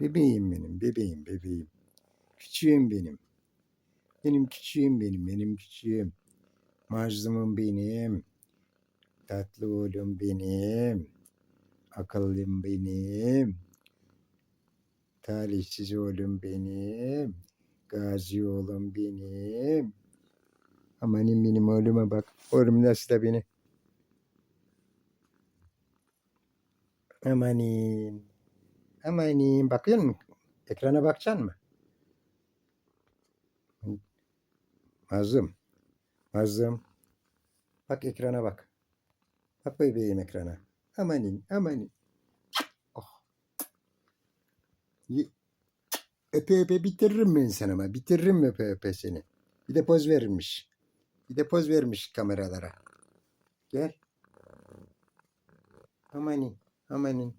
Bebeğim benim, bebeğim, bebeğim. Küçüğüm benim. Benim küçüğüm benim, benim küçüğüm. Mazlumum benim. Tatlı oğlum benim. Akıllım benim. Talihsiz oğlum benim. Gazi oğlum benim. Amanin benim oğluma bak. Oğlum nasıl da beni. Amanin. Amanin. Bakıyor musun? Ekrana bakacaksın mı? Mazlum. Mazlum. Bak ekrana bak. Bak bebeğim ekrana. Amanin. Amanin. Oh. Ye- Öpe öpe bitiririm ben seni ama. Bitiririm öpe öpe seni. Bir de poz verilmiş. Bir de poz vermiş kameralara. Gel. Amanin. Amanin.